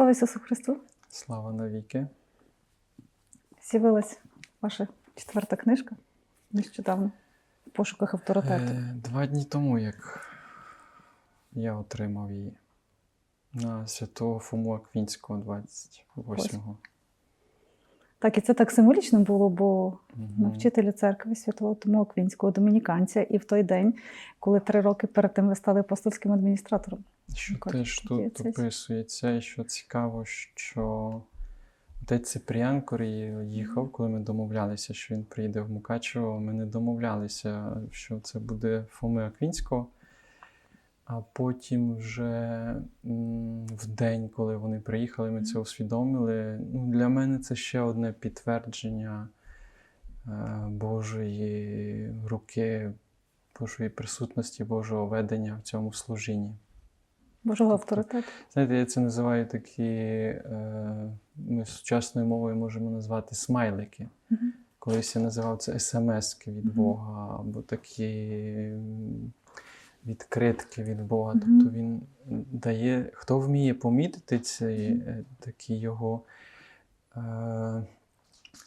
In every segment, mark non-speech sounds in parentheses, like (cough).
Слава Ісусу Христу! Слава навіки. З'явилась ваша четверта книжка нещодавно в пошуках авторитету. Е, Два дні тому, як я отримав її на святого Фому Аквінського 28-го. Так, і це так символічно було, бо Мгм. навчителю церкви святого Тому Аквінського домініканця, і в той день, коли три роки перед тим ви стали апостольським адміністратором. Що теж тут описується, і що цікаво, що отець Ципріан, коли їхав, коли ми домовлялися, що він приїде в Мукачево, ми не домовлялися, що це буде Фоми Аквінського. А потім вже в день, коли вони приїхали, ми це усвідомили. Ну, для мене це ще одне підтвердження е, Божої руки, Божої присутності, Божого ведення в цьому служінні. Божого Тобто, авторитету. Знаєте, я це називаю такі, е, ми сучасною мовою можемо назвати смайлики. Мгм. Колись я називав це смски від. Бога, або такі відкритки від Бога. Мгм. Тобто він дає, хто вміє помітити ці е, такі його е,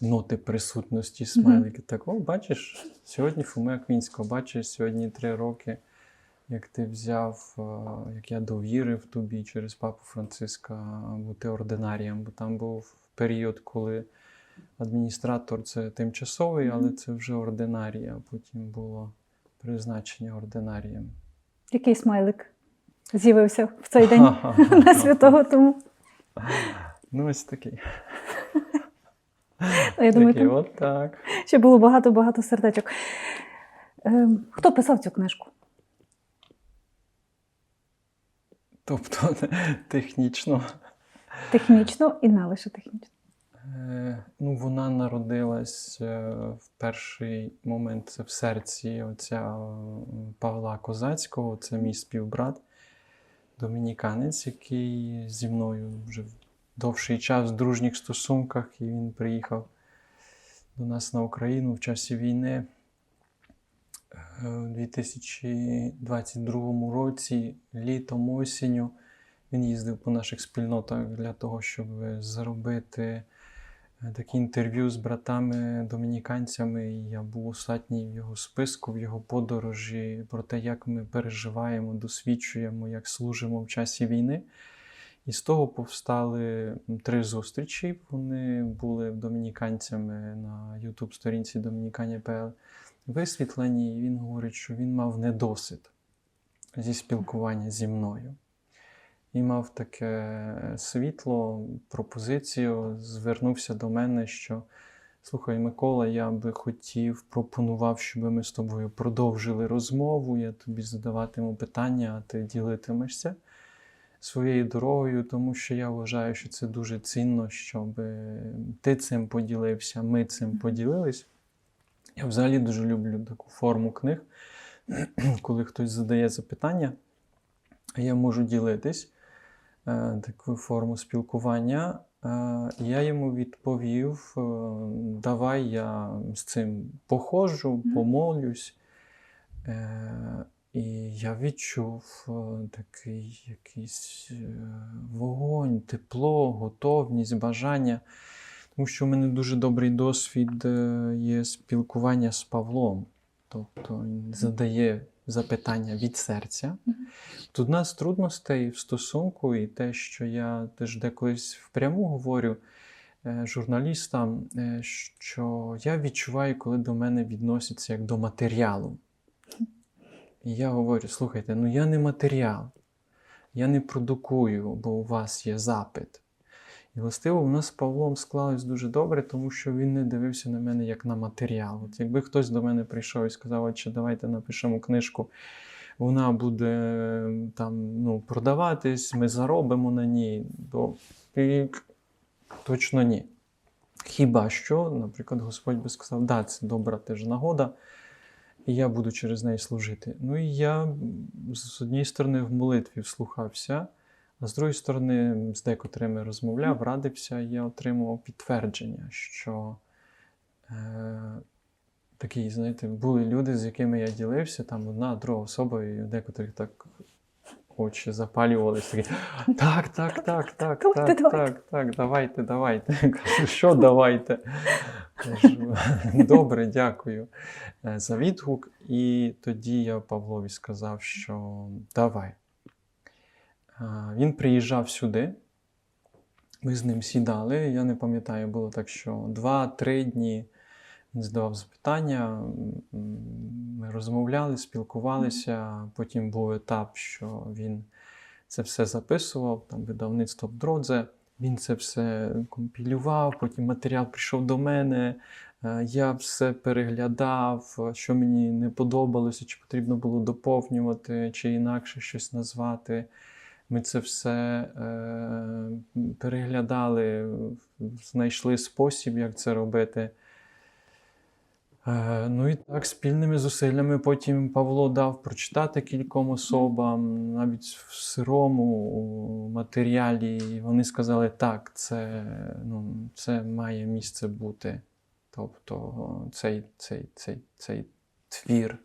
ноти присутності, смайлики. Так, о, бачиш, сьогодні Фоми Аквінського, бачиш, сьогодні три роки як ти взяв, е, як я довірив тобі через папу Франциска бути ординарієм, бо там був період, коли адміністратор це тимчасовий, але це вже ординарій, а потім було призначення ординарієм. Який смайлик з'явився в цей день (laughs) на святого Тому? Ну, ось такий. Я думаю, такий там от так. ще було багато-багато сердечок. Ем, Хто писав цю книжку? Тобто (laughs) технічно. Технічно і не лише технічно. Е, Ну, вона народилась е, в перший момент це в серці отця е, Павла Козацького, це мій співбрат, домініканець, який зі мною вже довший час в дружніх стосунках, і він приїхав до нас на Україну в часі війни. Е, У 2022 році, літом осінню, він їздив по наших спільнотах для того, щоб зробити е, такі інтерв'ю з братами-домініканцями. Я був остатній в його списку, в його подорожі про те, як ми переживаємо, досвідчуємо, як служимо в часі війни. І з того повстали три зустрічі. Вони були домініканцями на Ютуб-сторінці Домінікані.пл висвітлені. І він говорить, що він мав недосвід зі спілкування зі мною. І мав таке світло, пропозицію, звернувся до мене, що слухай, Микола, я би хотів, пропонував, щоб ми з тобою продовжили розмову. Я тобі задаватиму питання, а ти ділитимешся своєю дорогою, тому що я вважаю, що це дуже цінно, щоб ти цим поділився, ми цим поділились. Я взагалі дуже люблю таку форму книг, (clears throat) коли хтось задає запитання, а я можу ділитись е, таку форму спілкування. Е, я йому відповів: е, давай я з цим походжу, помолюсь. І я відчув такий якийсь вогонь, тепло, готовність, бажання. Тому що в мене дуже добрий досвід е, є спілкування з Павлом. Тобто він задає запитання від серця. Тут нас трудностей в стосунку, і те, що я теж деколись впряму говорю е, журналістам, е, що я відчуваю, коли до мене відносяться як до матеріалу. І я говорю: слухайте, ну я не матеріал, я не продукую, бо у вас є запит. І властиво у нас з Павлом склалось дуже добре, тому що він не дивився на мене як на матеріал. От якби хтось до мене прийшов і сказав, отче, давайте напишемо книжку, вона буде там ну, продаватись, ми заробимо на ній, то точно ні. Хіба що, наприклад, Господь би сказав, да, це добра теж нагода, і я буду через неї служити. Ну і я з однієї сторони в молитві вслухався. А з другої сторони, з декотрими розмовляв, радився, я отримував підтвердження, що е, такі, знаєте, були люди, з якими я ділився, там одна, друга особа, і у декотрих так очі запалювалися. Такі, так, так, так, так, так, так, так, давайте, давайте. Кажу, що давайте? Кажу, добре, дякую е, за відгук. І тоді я Павлові сказав, що давай. Він приїжджав сюди. Ми з ним сідали. Я не пам'ятаю, було так, що два-три дні він задавав запитання. Ми розмовляли, спілкувалися. Потім був етап, що він це все записував, там видавництво Бродзе. Він це все компілював, потім матеріал прийшов до мене. е, Я все переглядав, що мені не подобалося, чи потрібно було доповнювати, чи інакше щось назвати. Ми це все е, переглядали, знайшли спосіб, як це робити. Е, Ну і так, спільними зусиллями потім Павло дав прочитати кільком особам, навіть в сирому матеріалі. Вони сказали, так, це, ну, це має місце бути. Тобто цей, цей, цей, цей твір,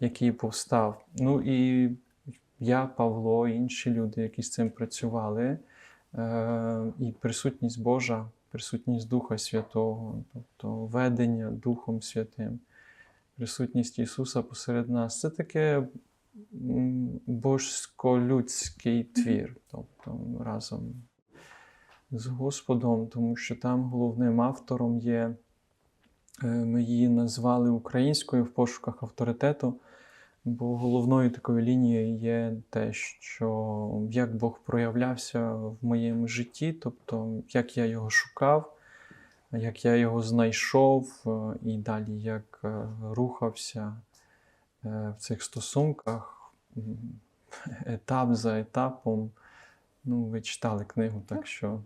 який повстав. Ну і я, Павло, інші люди, які з цим працювали, е, і присутність Божа, присутність Духа Святого, тобто ведення Духом Святим, присутність Ісуса посеред нас. Це таке божсько-людський твір, тобто разом з Господом, тому що там головним автором є, е, ми її назвали українською в пошуках авторитету. Бо головною такою лінією є те, що як Бог проявлявся в моєму житті, тобто як я його шукав, як я його знайшов, е, і далі як е, рухався е, в цих стосунках, (laughs) етап за етапом. Ну, ви читали книгу, так що.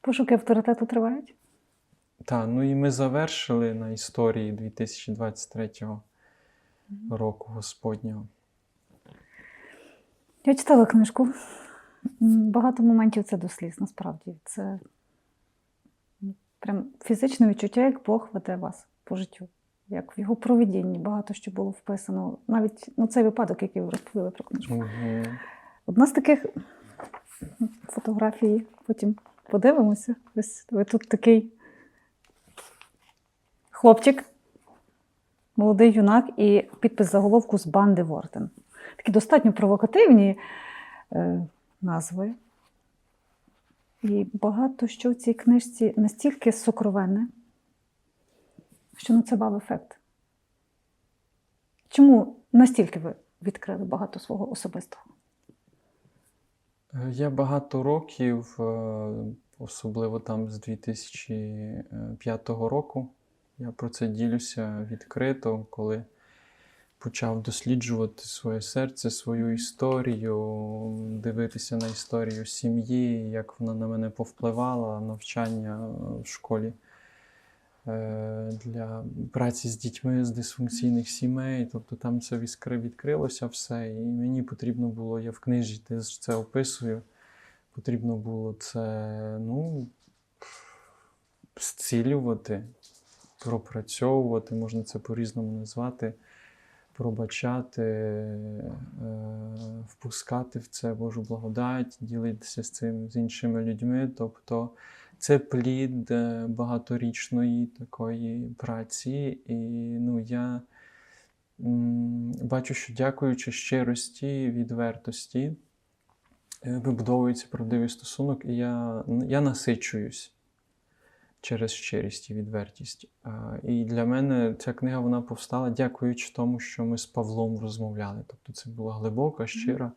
Пошуки авторитету тривають? Так, ну і ми завершили на історії 2023 року Господнього. Я читала книжку. Багато моментів це до сліз, насправді. Це прям фізичне відчуття, як Бог веде вас по життю. Як в його проведінні багато що було вписано. Навіть ну, цей випадок, який ви розповіли про книжку. Угу. Одна з таких фотографій, потім подивимося. Ось ви тут такий хлопчик, молодий юнак і підпис заголовку з банди Ворден. Такі достатньо провокативні е, назви. І багато що в цій книжці настільки сокровенне, що на це мав ефект. Чому настільки ви відкрили багато свого особистого? Е, Я багато років, е, особливо там з 2005 року, я про це ділюся відкрито, коли почав досліджувати своє серце, свою історію, дивитися на історію сім'ї, як вона на мене повпливала, навчання в школі е, для праці з дітьми з дисфункційних сімей. Тобто там це відкрилося все, і мені потрібно було, я в книжі теж це описую. Потрібно було це ну, зцілювати, пропрацьовувати, можна це по-різному назвати, пробачати, е, впускати в це Божу благодать, ділитися з цим з іншими людьми. Тобто це плід е, багаторічної такої праці. І ну, я бачу, що дякуючи щирості, відвертості, е, вибудовується правдивий стосунок, і я, я насичуюсь через щирість і відвертість. І для мене ця книга вона повстала, дякуючи тому, що ми з Павлом розмовляли. Тобто це була глибока, щира,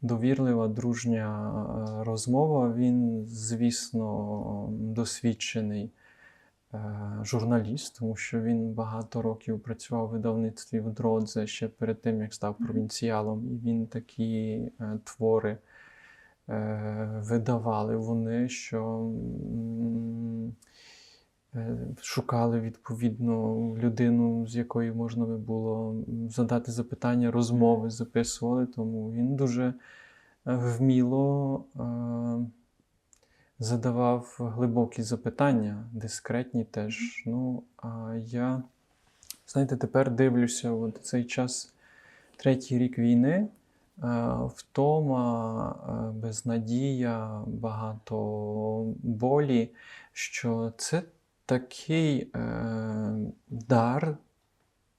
довірлива, дружня розмова. Він, звісно, досвідчений е, журналіст, тому що він багато років працював у видавництві в Дродзе ще перед тим, як став провінціалом. І він такі е, твори видавали вони, що е, шукали відповідно людину, з якою можна би було задати запитання, розмови записували. Тому він дуже е, вміло е, задавав глибокі запитання, дискретні теж. Ну, а я, знаєте, тепер дивлюся, от цей час, третій рік війни. Втома, е, безнадія, багато болі, що це такий е, дар,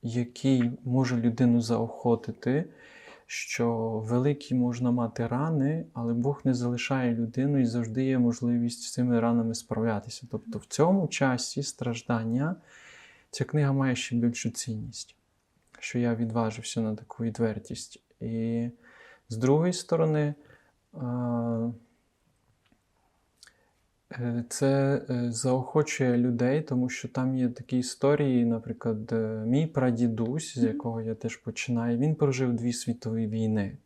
який може людину заохотити, що великі можна мати рани, але Бог не залишає людину і завжди є можливість з цими ранами справлятися. Тобто в цьому часі страждання ця книга має ще більшу цінність, що я відважився на таку відвертість. І з другої сторони, е, це е, заохочує людей, тому що там є такі історії, наприклад, е, мій прадідусь, з якого я теж починаю, він прожив дві світові війни.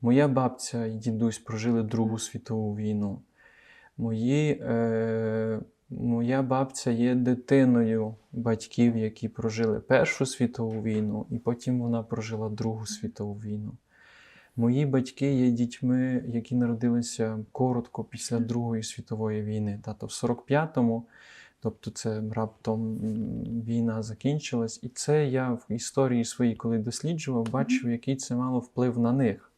Моя бабця і дідусь прожили Другу світову війну. Мої, е, моя бабця є дитиною батьків, які прожили Першу світову війну, і потім вона прожила Другу світову війну. Мої батьки є дітьми, які народилися коротко після Другої світової війни. Тато в 45-му, тобто це раптом війна закінчилась. І це я в історії своїй, коли досліджував, бачив, який це мало вплив на них.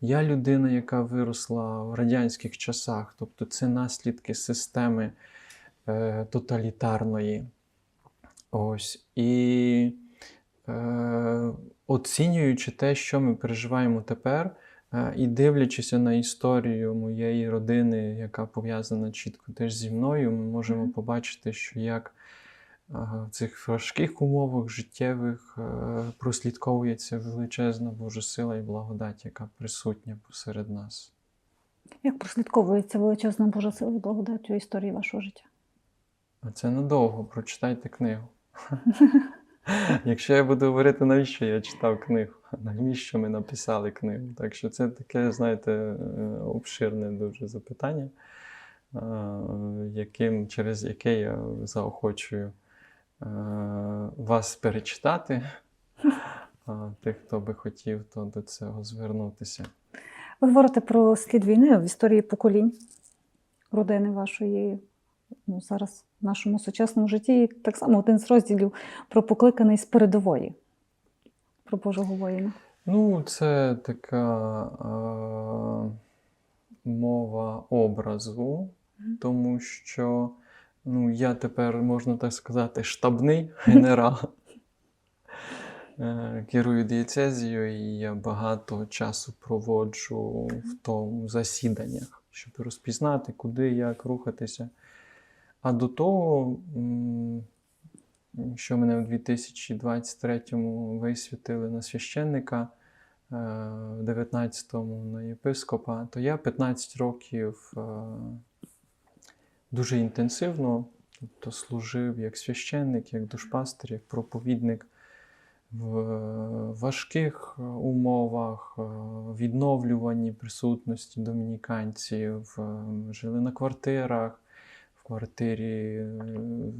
Я людина, яка виросла в радянських часах, тобто це наслідки системи е, тоталітарної. Ось. І е, оцінюючи те, що ми переживаємо тепер, е, і дивлячися на історію моєї родини, яка пов'язана чітко теж зі мною, ми можемо Мгм. побачити, що як е, в цих важких умовах життєвих е, прослідковується величезна Божа сила і благодать, яка присутня посеред нас. Як прослідковується величезна Божа сила і благодать у історії вашого життя? Це надовго, прочитайте книгу. (laughs) Якщо я буду говорити, навіщо я читав книгу? (laughs) Навіщо ми написали книгу? Так що це таке, знаєте, е, обширне дуже запитання, е, яким, через яке я заохочую е, вас перечитати. (laughs) Тих, хто би хотів, то до цього звернутися. Ви говорите про слід війни в історії поколінь родини вашої ну, зараз в нашому сучасному житті. І так само один з розділів про покликаний з передової, про Божого воїна. Ну, це така е, мова образу, тому що ну, я тепер, можна так сказати, штабний (laughs) генерал. Е, Керую дієцезією, і я багато часу проводжу в тому засіданнях, щоб розпізнати, куди, як рухатися. А до того, що мене у 2023-му висвітили на священника, е, в 19-му на єпископа, то я 15 років е, дуже інтенсивно тобто, служив як священник, як душпастир, як проповідник в важких е, умовах, е, відновлюванні присутності домініканців, жили на квартирах, квартирі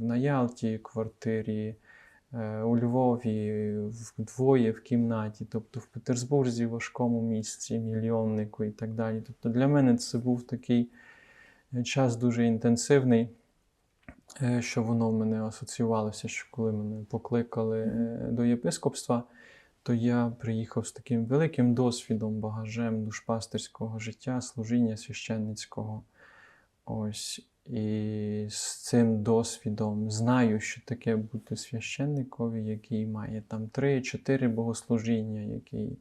на Ялті, квартирі е, у Львові, вдвоє в кімнаті, тобто в Петербурзі, важкому місці, мільйоннику і так далі. Тобто для мене це був такий е, час дуже інтенсивний. Е, що воно в мене асоціювалося, що коли мене покликали до єпископства, то я приїхав з таким великим досвідом, багажем душпастерського життя, служіння священницького. Ось. І з цим досвідом знаю, що таке бути священникові, який має там 3-4 богослужіння, який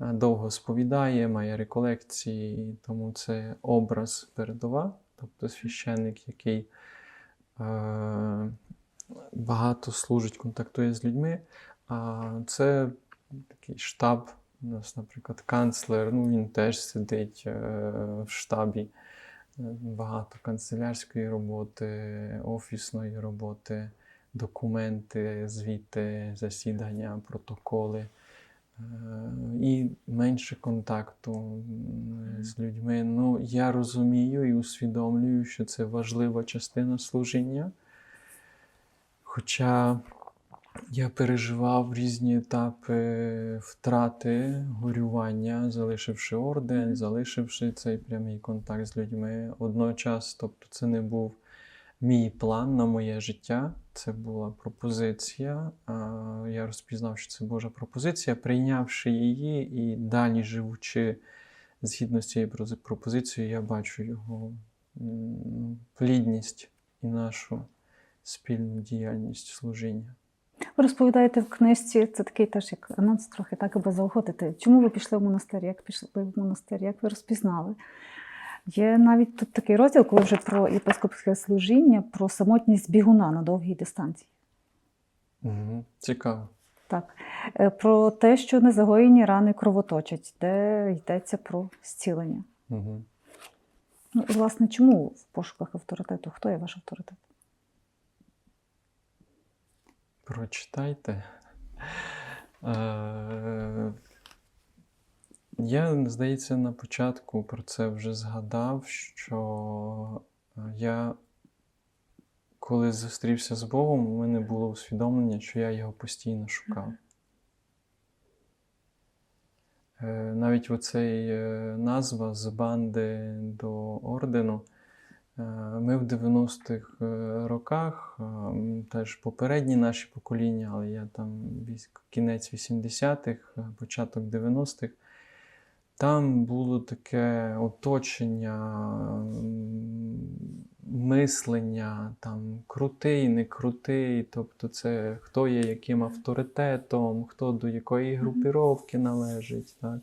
е, довго сповідає, має реколекції, тому це образ передова, тобто священник, який е, багато служить, контактує з людьми. А це такий штаб. У нас, наприклад, канцлер, ну він теж сидить е, в штабі. Багато канцелярської роботи, офісної роботи, документи, звіти, засідання, протоколи. Е, І менше контакту з людьми. Ну, я розумію і усвідомлюю, що це важлива частина служіння. Хоча я переживав різні етапи втрати, горювання, залишивши орден, залишивши цей прямий контакт з людьми. Одночас, тобто, це не був мій план на моє життя. Це була пропозиція. Я розпізнав, що це Божа пропозиція, прийнявши її і далі живучи згідно з цією пропозицією, я бачу його плідність і нашу спільну діяльність служіння. Ви розповідаєте в книжці, це такий теж як анонс, трохи так, аби заохотити. Чому ви пішли в монастир? Як пішли в монастир? Як ви розпізнали? Є навіть тут такий розділ, коли вже про єпископське служіння, про самотність бігуна на довгій дистанції. Угу. Цікаво. Так. Е, Про те, що незагоєні рани кровоточать, де йдеться про зцілення. Угу. Ну власне, чому в пошуках авторитету? Хто є ваш авторитет? Прочитайте. Е, Я, здається, на початку про це вже згадав, що е, я, коли зустрівся з Богом, у мене було усвідомлення, що я його постійно шукав. Е, Навіть оцей назва з банди до ордену. Е, Ми в 90-х е, роках, е, теж попередні наші покоління, але я там кінець 80-х, е, початок 90-х, там було таке оточення, мислення, там крутий, не крутий, тобто це хто є яким авторитетом, хто до якої групіровки належить. Так?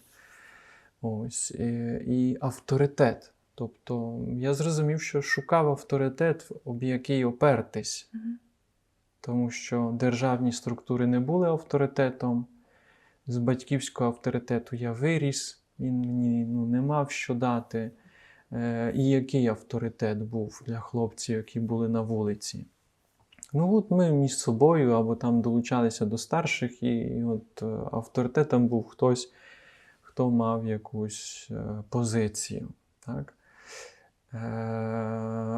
Ось. І, і авторитет. Тобто я зрозумів, що шукав авторитет, об який опертись. Тому що державні структури не були авторитетом. З батьківського авторитету я виріс, він мені ну, не мав що дати. Е, і який авторитет був для хлопців, які були на вулиці? Ну, от ми між собою або там долучалися до старших, і, і от е, авторитетом був хтось, хто мав якусь е, позицію. Так? Е,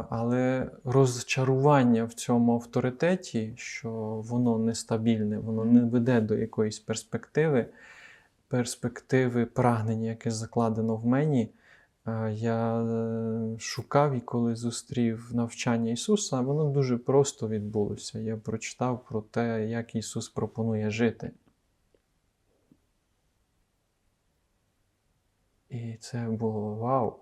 але розчарування в цьому авторитеті, що воно нестабільне, воно не веде до якоїсь перспективи, перспективи прагнення, яке закладено в мені. е, Я е, шукав і коли зустрів навчання Ісуса, воно дуже просто відбулося. Я прочитав про те, як Ісус пропонує жити. І це було вау.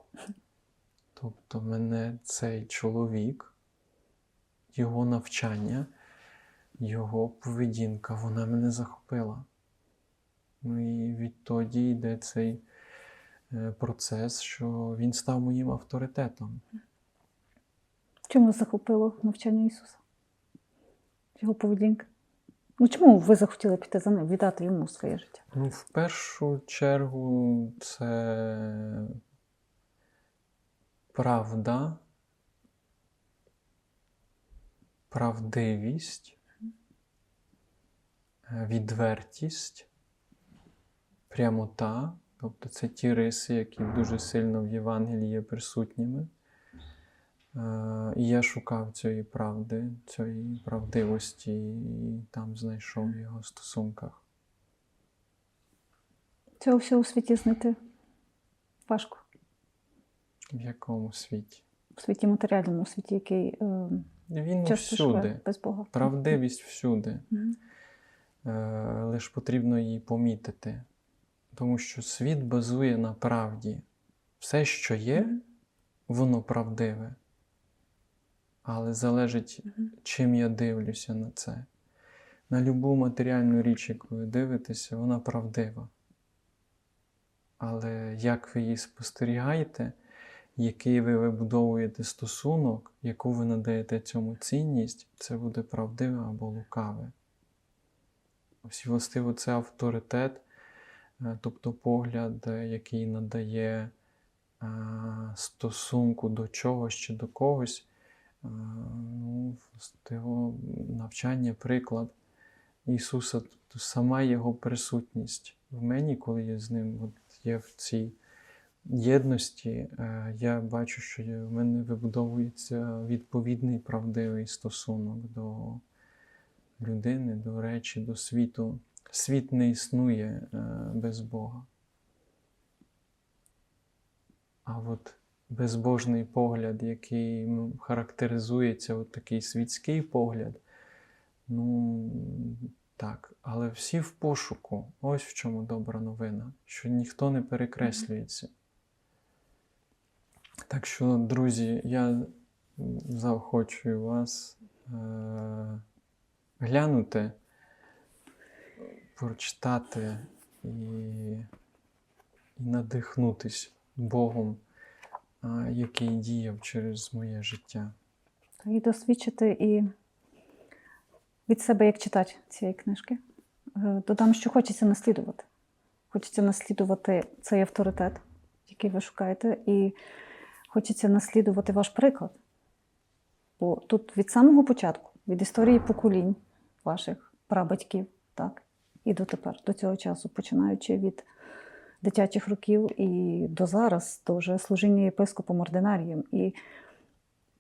Тобто мене цей чоловік, його навчання, його поведінка, вона мене захопила. Ну і відтоді йде цей е, процес, що він став моїм авторитетом. Чому захопило навчання Ісуса? Його поведінка? Ну чому ви захотіли піти за ним, віддати йому своє життя? Ну, в першу чергу, це правда, правдивість, е, відвертість, прямота. Тобто це ті риси, які дуже сильно в Євангелії є присутніми. Е, І я шукав цієї правди, цієї правдивості, і там знайшов в його стосунках. Цього всього у світі знайти важко. В якому світі? У світі матеріальному, у світі, який е, Він часто всюди. без Бога. Правдивість всюди. Мгм. Е, лише потрібно її помітити. Тому що світ базує на правді. Все, що є, воно правдиве. Але залежить, Мгм. чим я дивлюся на це. На любу матеріальну річ, яку ви дивитеся, вона правдива. Але як ви її спостерігаєте, який ви вибудовуєте стосунок, яку ви надаєте цьому цінність, це буде правдиве або лукаве. Ось властиво це авторитет, е, тобто погляд, е, який надає е, стосунку до чогось чи до когось. Ну, властиво навчання, приклад Ісуса, тобто сама Його присутність в мені, коли я з ним от є в цій єдності, е, я бачу, що в мене вибудовується відповідний правдивий стосунок до людини, до речі, до світу. Світ не існує е, без Бога. А от безбожний погляд, який ну, характеризується, от такий світський погляд. Ну, так, але всі в пошуку. Ось в чому добра новина, що ніхто не перекреслюється. Так що, друзі, я заохочую вас е- глянути, прочитати і, і надихнутись Богом, а, який діяв через моє життя. І досвідчити і від себе як читач цієї книжки. Е, Додам, що хочеться наслідувати. Хочеться наслідувати цей авторитет, який ви шукаєте, і хочеться наслідувати ваш приклад. Бо тут від самого початку, від історії поколінь ваших прабатьків, так, і дотепер, до цього часу, починаючи від дитячих років і до зараз, до вже служіння єпископом ординарієм. І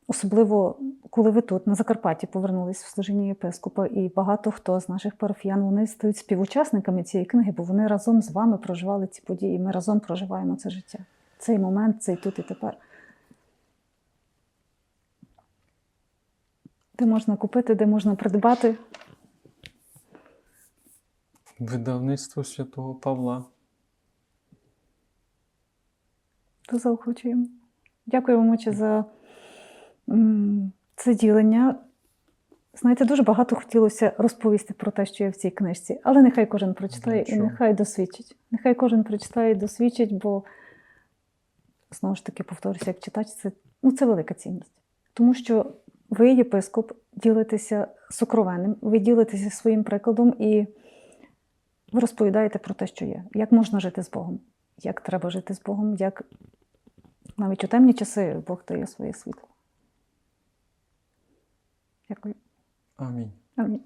Особливо, коли ви тут, на Закарпатті, повернулись в служіння єпископа, і багато хто з наших парафіян вони стають співучасниками цієї книги, бо вони разом з вами проживали ці події. Ми разом проживаємо це життя. Цей момент, цей тут і тепер. Де можна купити, де можна придбати. Видавництво святого Павла. То заохочуємо. Дякую вам очі за це ділення. Знаєте, дуже багато хотілося розповісти про те, що є в цій книжці, але нехай кожен прочитає і нехай досвідчить. Нехай кожен прочитає і досвідчить, бо знову ж таки повторюся, як читач, це, ну, це велика цінність. Тому що ви, єпископ, ділитеся сокровенним, ви ділитеся своїм прикладом і ви розповідаєте про те, що є, як можна жити з Богом, як треба жити з Богом, як навіть у темні часи Бог дає своє світло. Дякую. Амінь. Амінь.